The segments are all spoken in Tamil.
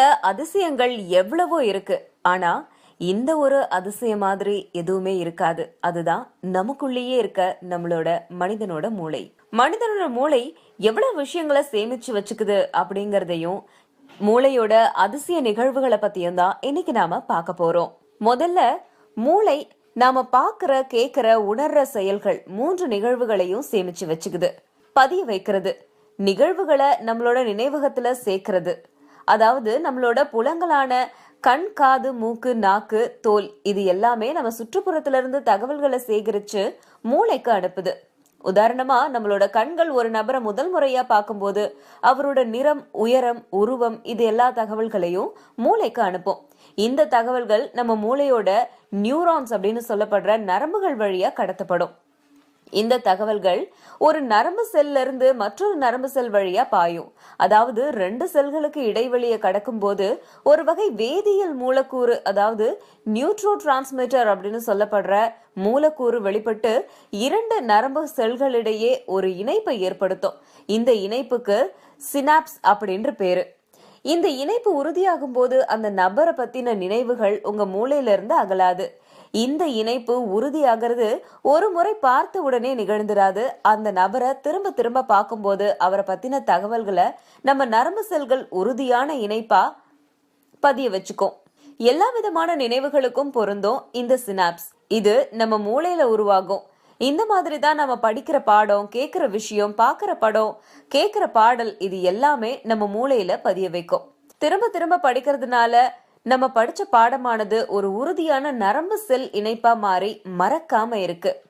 அதிசயங்கள் எவ்வளவோ இருக்கு. ஆனா இந்த ஒரு அதிசயம் மாதிரி எதுவுமே இருக்காது. அதுதான் நமக்குள்ளேயே இருக்க நம்மளோட மனிதனோட மூளை. மனிதனோட மூளை எவ்வளவு விஷயங்களை சேமிச்சு வச்சுக்குது அப்படிங்கறதையும் மூளையோட அதிசய நிகழ்வுகளை பத்தியும் தான் இன்னைக்கு நாம பார்க்க போறோம். முதல்ல மூளை நாம பாக்குற கேக்குற உணர்ற செயல்கள் மூன்று நிகழ்வுகளையும் சேமிச்சு வச்சுக்குது. பதிய வைக்கிறது. நிகழ்வுகளை நம்மளோட நினைவகத்துல சேர்க்கிறது. அதாவது நம்மளோட புலங்களான கண் காது மூக்கு நாக்கு தோல் இது எல்லாமே நம்ம சுற்றுப்புறத்துல இருந்து தகவல்களை சேகரிச்சு மூளைக்கு அனுப்புது. உதாரணமா நம்மளோட கண்கள் ஒரு நபரை முதல் முறையா பார்க்கும்போது அவரோட நிறம் உயரம் உருவம் இது எல்லா தகவல்களையும் மூளைக்கு அனுப்பும். இந்த தகவல்கள் நம்ம மூளையோட நியூரான்ஸ் அப்படின்னு சொல்லப்படுற நரம்புகள் வழியா கடத்தப்படும். இந்த தகவல்கள் ஒரு நரம்பு செல்ல இருந்து மற்றொரு நரம்பு செல் வழியா பாயும். அதாவது ரெண்டு செல்களுக்கு இடைவெளியை கடக்கும் போது ஒரு வகை வேதியியல் மூலக்கூறு அதாவது நியூட்ரோ டிரான்ஸ்மிட்டர் அப்படின்னு சொல்லப்படுற மூலக்கூறு வெளிப்பட்டு இரண்டு நரம்பு செல்களிடையே ஒரு இணைப்பை ஏற்படுத்தும். இந்த இணைப்புக்கு சினாப்ஸ் அப்படின்ற பேரு. இந்த இணைப்பு உறுதியாகும் போது அந்த நபரை பத்தின நினைவுகள் உங்க மூளையில இருந்து அகலாது. இந்த இணைப்பு உறுதியாகிறது. ஒரு முறை பார்த்த உடனே நிகழ்ந்துராது. அந்த நபரை திரும்ப திரும்ப பார்க்கும்போது அவரை பத்தின தகவல்களை நம்ம நரம்பு செல்கள் உறுதியான இணைப்பா பதிய வச்சுக்கும். எல்லா விதமான நினைவுகளுக்கும் பொருந்தும் இந்த சினாப்ஸ் இது நம்ம மூளையில உருவாகும். இந்த மாதிரி தான் நம்ம படிக்கிற பாடம் கேட்கிற விஷயம் பார்க்கிற படம் கேட்கிற பாடல் இது எல்லாமே நம்ம மூளையில பதிய வைக்கும். திரும்ப திரும்ப படிக்கிறதுனால நம்ம படிச்ச பாடமானது ஒரு உறுதியான நரம்பு செல் இணைப்பா மாறி மறக்காம இருக்கு.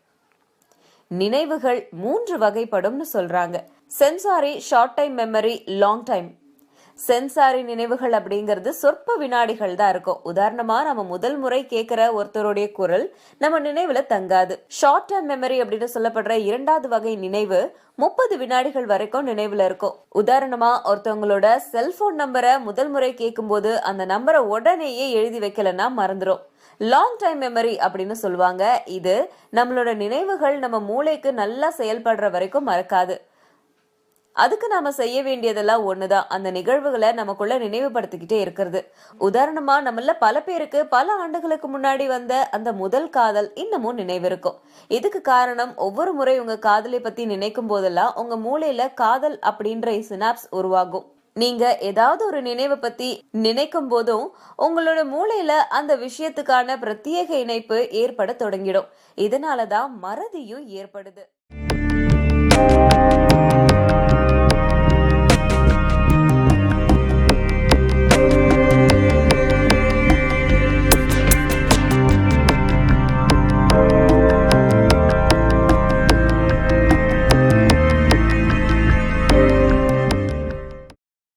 நினைவுகள் மூன்று வகைப்படும்னு சொல்றாங்க. Sensory short time memory long time sensory நினைவுகள் அப்படிங்கிறது சொற்ப வினாடிகள் தான் இருக்கும். உதாரணமா நம்ம முதல் முறை கேட்கிற ஒருத்தருடைய குரல் நம்ம நினைவுல தங்காது. ஷார்ட் டேர்ம் மெமரி அப்படின்னு சொல்லப்படுற இரண்டாவது வகை நினைவு முப்பது வினாடிகள் வரைக்கும் நினைவுல இருக்கும். உதாரணமா ஒருத்தவங்களோட செல்போன் நம்பரை முதல் முறை கேட்கும்போது அந்த நம்பரை உடனேயே எழுதி வைக்கலன்னா மறந்துடும் லாங் டைம் மெமரி அப்படின்னு சொல்லுவாங்க. இது நம்மளோட நினைவுகள் நம்ம மூளைக்கு நல்லா செயல்படுற வரைக்கும் மறக்காது. அதுக்கு நாம செய்ய வேண்டியதெல்லாம் ஒண்ணுதான். அந்த நிகழ்வுகளை நமக்குள்ள நினைவுபடுத்திக்கிட்டே இருக்கிறது. உதாரணமா நம்மள பல பேருக்கு பல ஆண்டுகளுக்கு முன்னாடி வந்த அந்த முதல் காதல் இன்னமும் நினைவிருக்கும். இதுக்கு காரணம் ஒவ்வொரு முறை உங்க காதலை பத்தி நினைக்கும் போதெல்லாம் உங்க மூளையில காதல் அப்படின்ற சினாப்ஸ் உருவாகும். நீங்க ஏதாவது ஒரு நினைவை பத்தி நினைக்கும் போதும் உங்களோட மூளையில அந்த விஷயத்துக்கான பிரத்யேக இணைப்பு ஏற்பட தொடங்கிடும். இதனாலதான் மறதியும் ஏற்படுது.